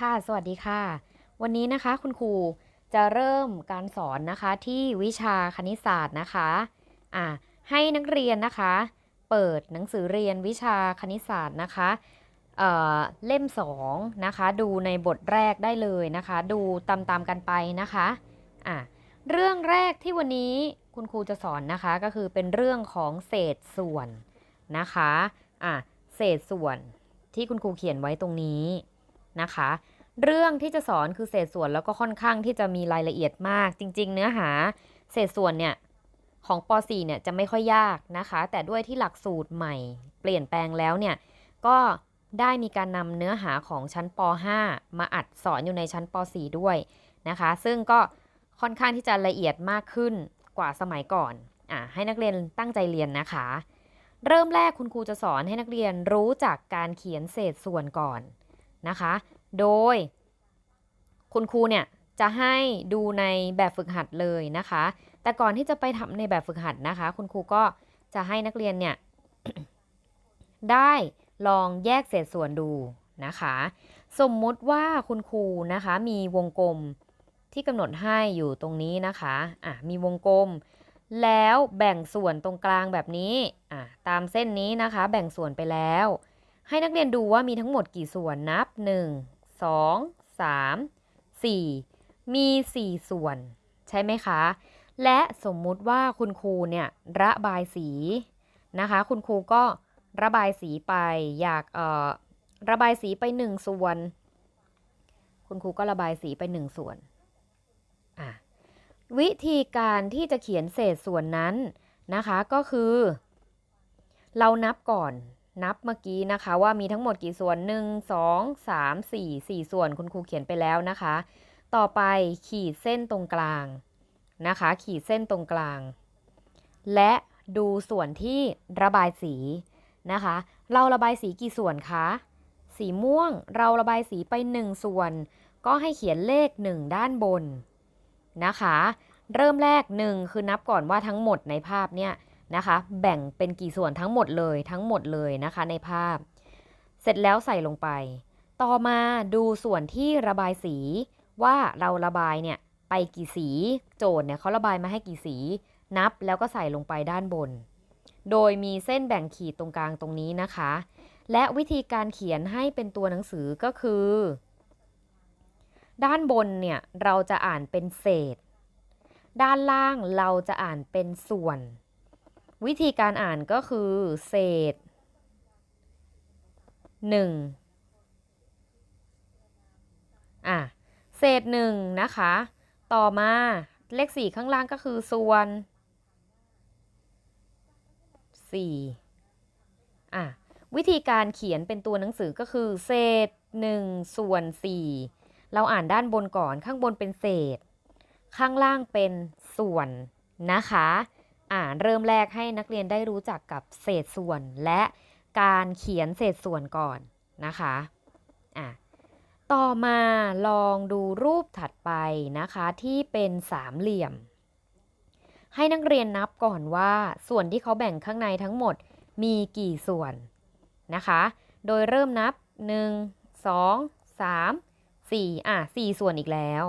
ค่ะ สวัสดีค่ะ วันนี้นะคะคุณครูจะเริ่มการสอนนะคะที่วิชาคณิตศาสตร์นะคะอ่าให้นักเรียนนะคะ เปิดหนังสือเรียนวิชาคณิตศาสตร์นะคะเอ่อเล่ม2นะคะ ดูในบทแรกได้เลยนะคะ ดูตามๆกันไปนะคะอ่าเรื่องแรกที่วันนี้คุณครูจะสอนนะคะก็คือเป็นเรื่องของเศษส่วนนะคะอ่าเศษส่วนที่คุณครูเขียนไว้ตรงนี้ นะคะ เรื่องที่จะสอนคือเศษส่วนแล้วก็ค่อนข้างที่จะมีรายละเอียดมาก จริง ๆ เนื้อหาเศษส่วนเนี่ยของป .4 เนี่ยจะไม่ค่อยยากนะคะ แต่ด้วยที่หลักสูตรใหม่ เปลี่ยนแปลงแล้วเนี่ยก็ได้มีการนำเนื้อหาของชั้นป .5 มาอัดสอนอยู่ในชั้นป .4 ด้วยนะคะ ซึ่งก็ค่อนข้างที่จะละเอียดมากขึ้นกว่าสมัยก่อนอะให้นักเรียนตั้งใจเรียนนะคะ เริ่มแรกคุณครูจะสอนให้นักเรียนรู้จักการเขียนเศษส่วนก่อน นะคะ โดย คุณครูเนี่ยจะให้ดูในแบบฝึกหัดเลยนะคะ แต่ก่อนที่จะไปทำในแบบฝึกหัดนะคะ คุณครูก็จะให้นักเรียนเนี่ยได้ลองแยกเศษส่วนดูนะคะ สมมุติว่าคุณครูนะคะมีวงกลมที่กำหนดให้อยู่ตรงนี้นะคะอะมีวงกลม แล้วแบ่งส่วนตรงกลางแบบนี้อะตามเส้นนี้นะคะ แบ่งส่วนไปแล้ว ให้นักเรียนดูว่ามีทั้งหมดกี่ส่วนนับ 1 2 3 4 มี 4 ส่วน ใช่ไหมคะ และสมมุติว่าคุณครูเนี่ยระบายสีนะคะ คุณครูก็ระบายสีไปอยากเอ่อระบายสีไป 1 ส่วน คุณครูก็ระบายสีไป 1 ส่วนอะวิธีการที่จะเขียนเศษส่วนนั้นนะคะก็คือ เรานับก่อน นับเมื่อกี้นะคะ ว่ามีทั้งหมดกี่ส่วน 1 2 3 4 4 ส่วนคุณครูเขียนไปแล้วนะคะ ต่อไปขีดเส้นตรงกลางนะคะ ขีดเส้นตรงกลาง และดูส่วนที่ระบายสีนะคะ เราระบายสีกี่ส่วนคะ สีม่วงเราระบายสีไป 1 ส่วน ก็ให้เขียนเลข 1 ด้านบนนะคะ เริ่มแรก 1 คือนับก่อนว่าทั้งหมดในภาพเนี่ย นะคะ แบ่งเป็นกี่ส่วนทั้งหมดเลยทั้งหมดเลยนะคะในภาพ เสร็จแล้วใส่ลงไป ต่อมาดูส่วนที่ระบายสีว่าเราระบายเนี่ยไปกี่สีโจทย์เนี่ยเขาระบายมาให้กี่สี นับแล้วก็ใส่ลงไปด้านบน โดยมีเส้นแบ่งขีดตรงกลางตรงนี้นะคะ และวิธีการเขียนให้เป็นตัวหนังสือก็คือ ด้านบนเนี่ยเราจะอ่านเป็นเศษ ด้านล่างเราจะอ่านเป็นส่วน วิธีการอ่านก็คือ เศษ 1 อะ เศษหนึ่งนะคะ ต่อมาเลขสี่ข้างล่างก็คือส่วน 4 อะ วิธีการเขียนเป็นตัวหนังสือก็คือ เศษ 1 ส่วน 4 เราอ่านด้านบนก่อนข้างบนเป็นเศษ ข้างล่างเป็นส่วนนะคะ อ่าเริ่มแรกให้นักเรียนได้รู้จักกับเศษส่วนและการเขียนเศษส่วนก่อนนะคะอะต่อมาลองดูรูปถัดไปนะคะที่เป็นสามเหลี่ยม ให้นักเรียนนับก่อนว่าส่วนที่เขาแบ่งข้างในทั้งหมดมีกี่ส่วนนะคะ โดยเริ่มนับ 1 2 3 4อะ4ส่วนอีกแล้ว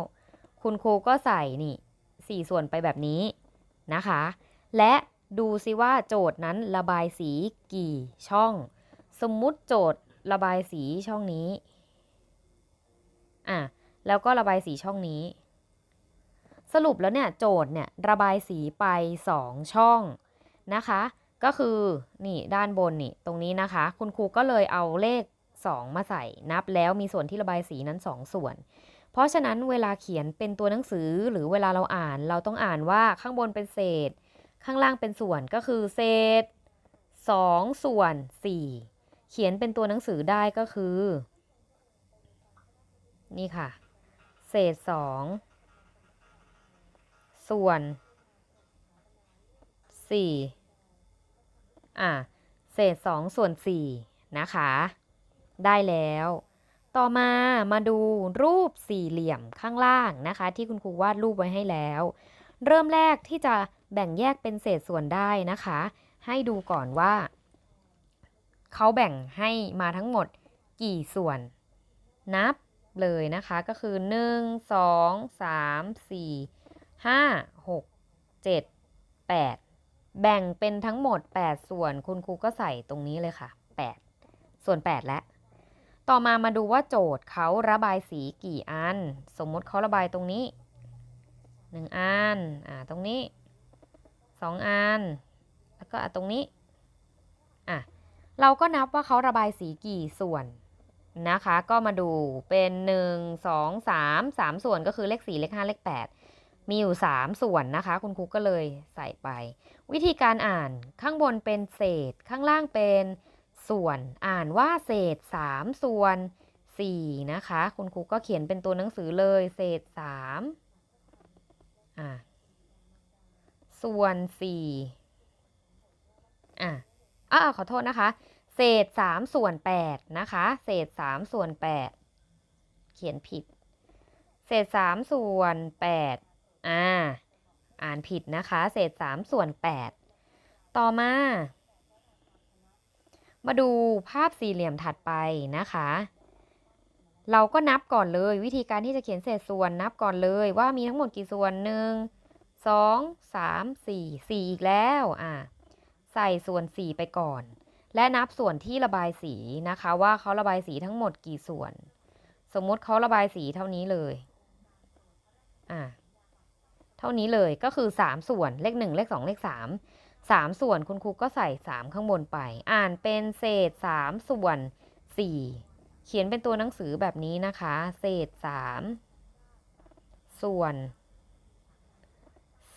คุณครูก็ใส่นี่4ส่วนไปแบบนี้นะคะ และดูซิว่าโจทย์นั้นระบายสีกี่ช่อง สมมุติโจทย์ระบายสีช่องนี้ อะ แล้วก็ระบายสีช่องนี้ สรุปแล้วเนี่ยโจทย์เนี่ยระบายสีไป 2 ช่องนะคะ ก็คือนี่ด้านบนนี่ตรงนี้นะคะ คุณครูก็เลยเอาเลข 2 มาใส่นับแล้วมีส่วนที่ระบายสีนั้น 2 ส่วน เพราะฉะนั้นเวลาเขียนเป็นตัวหนังสือหรือเวลาเราอ่าน เราต้องอ่านว่าข้างบนเป็นเศษ ข้างล่างเป็นส่วนก็คือเศษ2ส่วน 4 เขียนเป็นตัวหนังสือได้ก็คือ นี่ค่ะ เศษ 2 ส่วน 4 อะ เศษ 2 ส่วน 4 นะคะ ได้แล้ว ต่อมามาดูรูปสี่เหลี่ยมข้างล่างนะคะ ที่คุณครูวาดรูปไว้ให้แล้ว เริ่มแรกที่จะ แบ่งแยกเป็นเศษส่วนได้นะคะ ให้ดูก่อนว่า เขาแบ่งให้มาทั้งหมดกี่ส่วน นับเลยนะคะก็คือ 1 2 3 4 5 6 7 8 แบ่งเป็นทั้งหมด 8 ส่วนคุณครูก็ใส่ตรงนี้เลยค่ะ 8 ส่วน 8 แล้วต่อมามาดูว่าโจทย์เขาระบายสีกี่อัน สมมติเขาระบายตรงนี้ 1 อัน อ่า ตรงนี้ 2อัน แล้วก็ตรงนี้ อะ เราก็นับว่าเขาระบายสีกี่ส่วนนะคะ ก็มาดูเป็น 1 2 3 3 ส่วนก็คือเลข 4 เลข 5 เลข 8 มีอยู่ 3 ส่วนนะคะ คุณครูก็เลยใส่ไป วิธีการอ่านข้างบนเป็นเศษ ข้างล่างเป็นส่วน อ่านว่าเศษ 3 ส่วน 4 นะคะ คุณครูก็เขียนเป็นตัวหนังสือเลย เศษ 3 อะ ส่วน4อะอ่าขอโทษนะคะ เศษ3ส่วน8นะคะ เศษ3ส่วน8เขียนผิด เศษ3ส่วน8อ่า อ่านผิดนะคะ เศษ3ส่วน8ต่อมา มาดูภาพสี่เหลี่ยมถัดไปนะคะเราก็นับก่อนเลยวิธีการที่จะเขียนเศษส่วนนับก่อนเลยว่ามีทั้งหมดกี่ส่วนหนึ่ง 1 2 3 4 4อีกแล้วอ่าใส่ส่วน4ไปก่อน และนับส่วนที่ระบายสีนะคะว่าเขาระบายสีทั้งหมดกี่ส่วน สมมติเขาระบายสีเท่านี้เลยอ่าเท่านี้เลยก็คือ3ส่วนเลข1เลข2เลข3 3ส่วนคุณครูก็ใส่3ข้างบนไป อ่านเป็นเศษ3ส่วน4เขียนเป็นตัวหนังสือแบบนี้นะคะ เศษ3ส่วน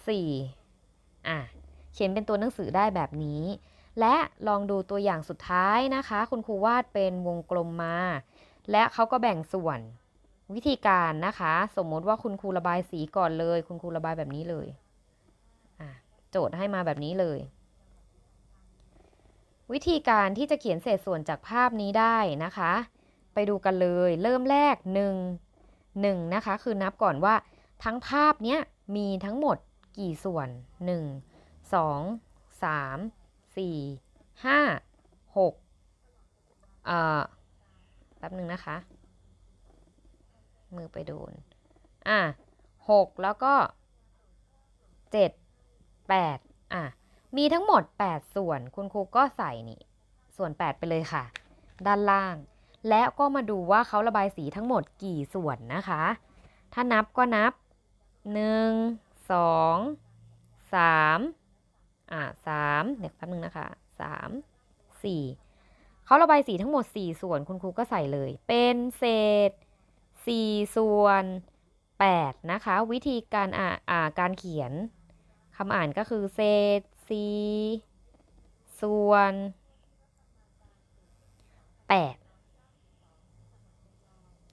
4อะเขียนเป็นตัวหนังสือได้แบบนี้ และลองดูตัวอย่างสุดท้ายนะคะ คุณครูวาดเป็นวงกลมมา และเขาก็แบ่งส่วนวิธีการนะคะ สมมติว่าคุณครูระบายสีก่อนเลย คุณครูระบายแบบนี้เลยอะโจทย์ให้มาแบบนี้เลย วิธีการที่จะเขียนเศษส่วนจากภาพนี้ได้นะคะ ไปดูกันเลย เริ่มแรก 1 1 นะคะ คือนับก่อนว่าทั้งภาพเนี้ยมีทั้งหมด กี่ส่วน 1 2 3 4 5 6เอ่อแป๊บหนึ่งนะคะ มือไปโดน อะหกแล้วก็เจ็ดแปดอะ มีทั้งหมด 8 ส่วน คุณครูก็ใส่นี่ส่วน 8 ไปเลยค่ะ ด้านล่าง แล้วก็มาดูว่าเขาระบายสีทั้งหมดกี่ส่วนนะคะ ถ้านับก็นับ 1 2 3อะ3เดี๋ยวแป๊บนึงนะคะ3 4เขาระบายสีทั้งหมด 4 ส่วนคุณครูก็ใส่เลย เป็นเศษ 4 ส่วน 8 นะคะ วิธีการอ่าอ่าการเขียนคำอ่านก็คือเศษ 4 ส่วน 8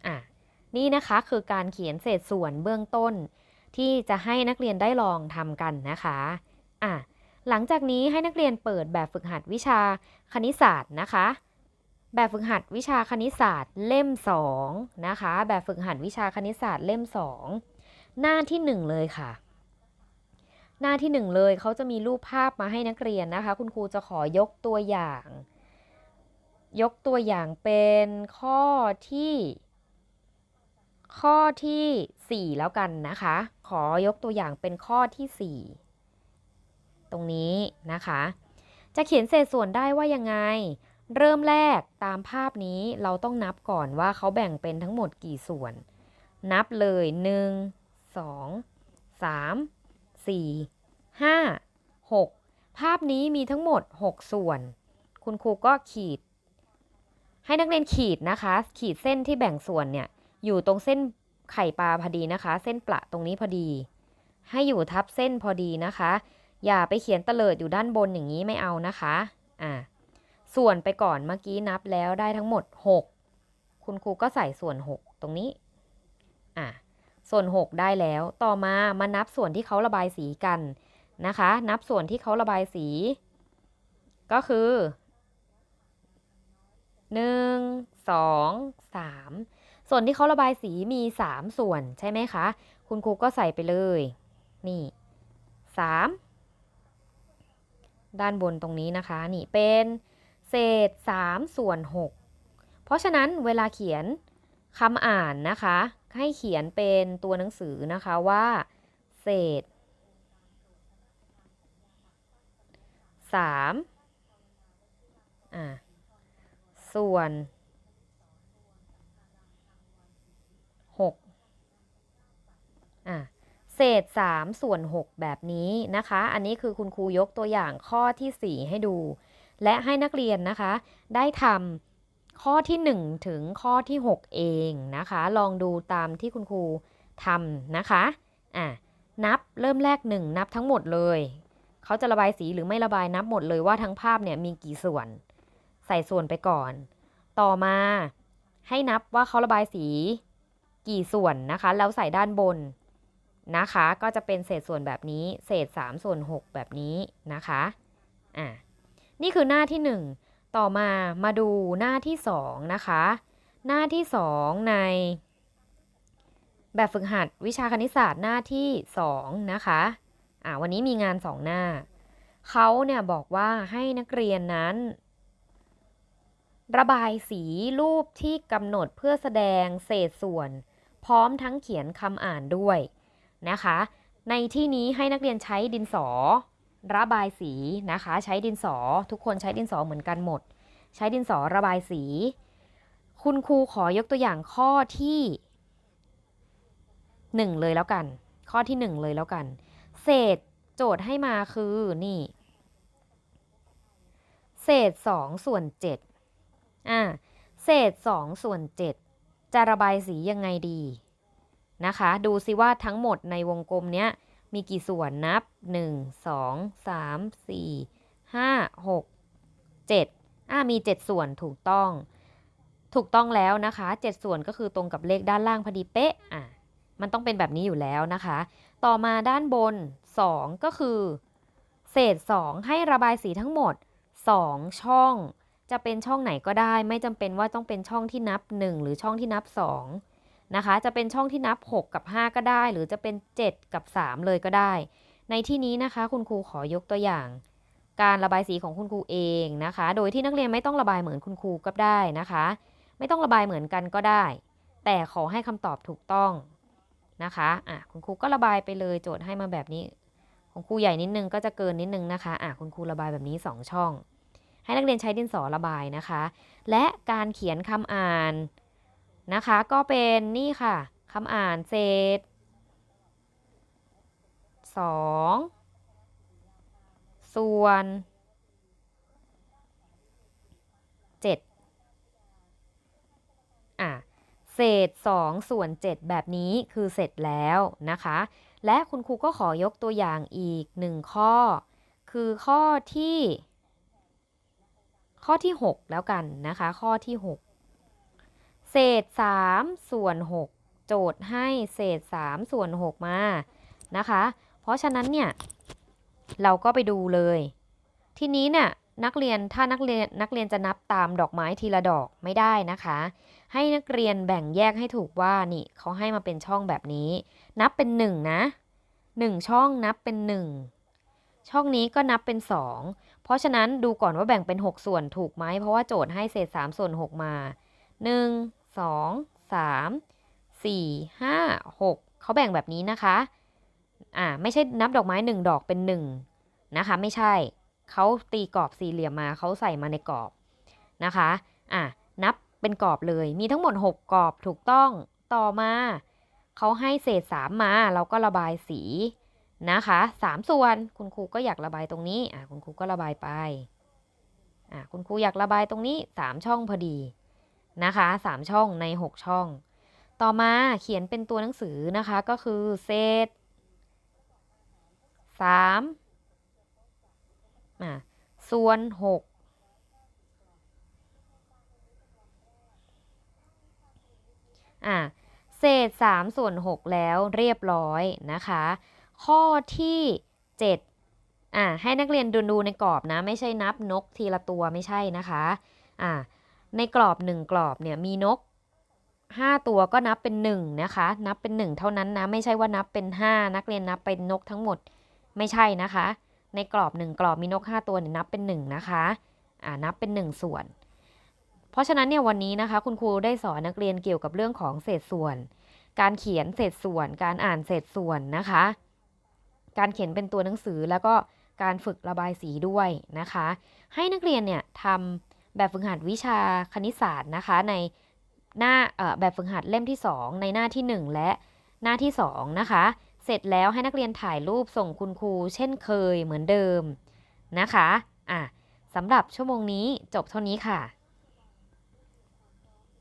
อะ นี่นะคะคือการเขียนเศษส่วนเบื้องต้น ที่จะให้นักเรียนได้ลองทำกันนะคะอะหลังจากนี้ให้นักเรียนเปิดแบบฝึกหัดวิชาคณิตศาสตร์นะคะ แบบฝึกหัดวิชาคณิตศาสตร์เล่ม2นะคะ แบบฝึกหัดวิชาคณิตศาสตร์เล่ม 2 หน้าที่ 1 เลยค่ะ หน้าที่ 1 เลยเขาจะมีรูปภาพมาให้นักเรียนนะคะ คุณครูจะขอยกตัวอย่าง ยกตัวอย่างเป็นข้อที่ ข้อที่ 4 แล้วกันนะคะ ขอยกตัวอย่างเป็นข้อที่ 4 ตรงนี้นะคะ จะเขียนเศษส่วนได้ว่ายังไง เริ่มแรกตามภาพนี้เราต้องนับก่อนว่าเขาแบ่งเป็นทั้งหมดกี่ส่วน นับเลย 1 2 3 4 5 6 ภาพนี้มีทั้งหมด 6 ส่วน คุณครูก็ขีด ให้นักเรียนขีดนะคะ ขีดเส้นที่แบ่งส่วนเนี่ย อยู่ตรงเส้น ไข่ปลาพอดีนะคะ เส้นประตรงนี้พอดี ให้อยู่ทับเส้นพอดีนะคะ อย่าไปเขียนเตลิดอยู่ด้านบนอย่างนี้ไม่เอานะคะอ่าส่วนไปก่อนเมื่อกี้นับแล้วได้ทั้งหมด 6 คุณครูก็ใส่ส่วน 6 ตรงนี้อะส่วน 6 ได้แล้วต่อมามานับส่วนที่เขาระบายสีกันนะคะ นับส่วนที่เขาระบายสี ก็คือ 1 2 3 ส่วนที่เขาระบายสีมี 3 ส่วนใช่ไหมคะ คุณครูก็ใส่ไปเลย นี่ 3 ด้านบนตรงนี้นะคะ นี่เป็นเศษ 3 ส่วน 6 เพราะฉะนั้นเวลาเขียนคำอ่านนะคะ ให้เขียนเป็นตัวหนังสือนะคะว่า เศษ 3 อ่า ส่วน เศษสามส่วนหกแบบนี้นะคะ อันนี้คือคุณครูยกตัวอย่างข้อที่สี่ให้ดู และให้นักเรียนนะคะ ได้ทำข้อที่ 1 ถึงข้อที่ 6 เองนะคะ ลองดูตามที่คุณครูทำนะคะอะนับเริ่มแรก 1 นับทั้งหมดเลย เขาจะระบายสีหรือไม่ระบายนับหมดเลยว่าทั้งภาพเนี่ยมีกี่ส่วน ใส่ส่วนไปก่อน ต่อมาให้นับว่าเขาระบายสีกี่ส่วนนะคะ แล้วใส่ด้านบน นะคะ ก็จะเป็นเศษส่วนแบบนี้ เศษ3ส่วน6แบบนี้นะคะอะนี่คือหน้าที่ 1 ต่อมามาดูหน้าที่ 2 นะคะ หน้าที่ 2 ใน แบบฝึกหัดวิชาคณิตศาสตร์หน้าที่ 2 นะคะอะวันนี้มีงาน 2 หน้า เขาเนี่ยบอกว่าให้นักเรียนนั้นระบายสีรูปที่กำหนดเพื่อแสดงเศษส่วน พร้อมทั้งเขียนคำอ่านด้วย นะคะ ในที่นี้ให้นักเรียนใช้ดินสอ ระบายสีนะคะ ใช้ดินสอทุกคนใช้ดินสอเหมือนกันหมด ใช้ดินสอระบายสี คุณครูขอยกตัวอย่างข้อที่หนึ่งเลยแล้วกัน ข้อที่หนึ่งเลยแล้วกัน เศษโจทย์ให้มาคือนี่ เศษสองส่วนเจ็ดอ่าเศษสองส่วนเจ็ดจะระบายสียังไงดี นะคะ ดูซิว่าทั้งหมดในวงกลมเนี้ยมีกี่ส่วนนับ 1 2 3 4 5 6 7อ่ามี 7 ส่วนถูกต้อง ถูกต้องแล้วนะคะ 7 ส่วนก็คือตรงกับเลขด้านล่างพอดีเป๊ะอะมันต้องเป็นแบบนี้อยู่แล้วนะคะ ต่อมาด้านบน 2 ก็คือ เศษ 2 ให้ระบายสีทั้งหมด 2 ช่อง จะเป็นช่องไหนก็ได้ ไม่จำเป็นว่าต้องเป็นช่องที่นับ 1 หรือช่องที่นับ 2 นะคะ จะเป็นช่องที่นับ 6 กับ 5 ก็ได้ หรือจะเป็น 7 กับ 3 เลยก็ได้ ในที่นี้นะคะ คุณครูขอยกตัวอย่าง การระบายสีของคุณครูเองนะคะ โดยที่นักเรียนไม่ต้องระบายเหมือนคุณครูก็ได้นะคะ ไม่ต้องระบายเหมือนกันก็ได้ แต่ขอให้คำตอบถูกต้องนะคะอะคุณครูก็ระบายไปเลยโจทย์ให้มาแบบนี้ของครูใหญ่นิดนึงก็จะเกินนิดนึงนะคะอะคุณครูระบายแบบนี้ 2 ช่อง ให้นักเรียนใช้ดินสอระบายนะคะ และการเขียนคำอ่าน นะคะ ก็เป็นนี่ค่ะคำอ่านเศษสองส่วนเจ็ดอะเศษ2ส่วน 7 แบบนี้คือเสร็จแล้วนะคะ และคุณครูก็ขอยกตัวอย่างอีก 1 ข้อ คือข้อที่ ข้อที่ 6 แล้วกันนะคะ ข้อที่ 6 เศษ3ส่วน6โจทย์ให้เศษ3ส่วน6มานะคะ เพราะฉะนั้นเนี่ยเราก็ไปดูเลย ทีนี้เนี่ยนักเรียนถ้านักเรียนนักเรียนจะนับตามดอกไม้ทีละดอกไม่ได้นะคะ ให้นักเรียนแบ่งแยกให้ถูกว่านี่เขาให้มาเป็นช่องแบบนี้ นับเป็น 1นนะ1 ช่องนับเป็น 1 ช่องนี้ก็นับเป็น 2 เพราะฉะนั้นดูก่อนว่าแบ่งเป็น 6 ส่วนถูกไหมเพราะว่าโจทย์ให้เศษ3ส่วน 6 มา 1 2 3 4 5 6เขาแบ่งแบบนี้นะคะ อ่าไม่ใช่นับดอกไม้ 1 ดอกเป็น 1 นะคะ ไม่ใช่ เขาตีกรอบสี่เหลี่ยมมาเขาใส่มาในกรอบนะคะ อะนับเป็นกรอบเลย มีทั้งหมด 6 กรอบถูกต้อง ต่อมาเขาให้เศษ 3 มาเราก็ระบายสีนะคะ 3 ส่วน คุณครูก็อยากระบายตรงนี้ อะคุณครูก็ระบายไป อะคุณครูอยากระบายตรงนี้ 3 ช่องพอดี นะคะ3ช่องใน 6 ช่อง ต่อมาเขียนเป็นตัวหนังสือนะคะก็คือเศษ3อะส่วนหกอะเศษ3ส่วน 6 แล้วเรียบร้อยนะคะ ข้อที่ 7อะให้นักเรียนดูดูในกรอบนะ ไม่ใช่นับนกทีละตัวไม่ใช่นะคะอะ ในกรอบ 1 กรอบเนี่ยมีนก 5 ตัวก็นับเป็น1นะคะ นับเป็น 1 เท่านั้นนะไม่ใช่ว่านับเป็น 5 นักเรียนนับเป็นนกทั้งหมดไม่ใช่นะคะ ในกรอบ 1 กรอบมีนก 5 ตัวเนี่ยนับเป็น 1 นะคะอ่านับเป็น 1 ส่วน เพราะฉะนั้นเนี่ยวันนี้นะคะ คุณครูได้สอนนักเรียนเกี่ยวกับเรื่องของเศษส่วน การเขียนเศษส่วน การอ่านเศษส่วนนะคะ การเขียนเป็นตัวหนังสือแล้วก็การฝึกระบายสีด้วยนะคะ ให้นักเรียนเนี่ยทำ แบบฝึกหัดวิชาคณิตศาสตร์นะคะ ในหน้าแบบฝึกหัดเล่มที่ 2 ในหน้าที่ 1 และหน้าที่ 2 นะคะ เสร็จแล้วให้นักเรียนถ่ายรูปส่งคุณครู เช่นเคยเหมือนเดิมนะคะอะสำหรับชั่วโมงนี้จบเท่านี้ค่ะ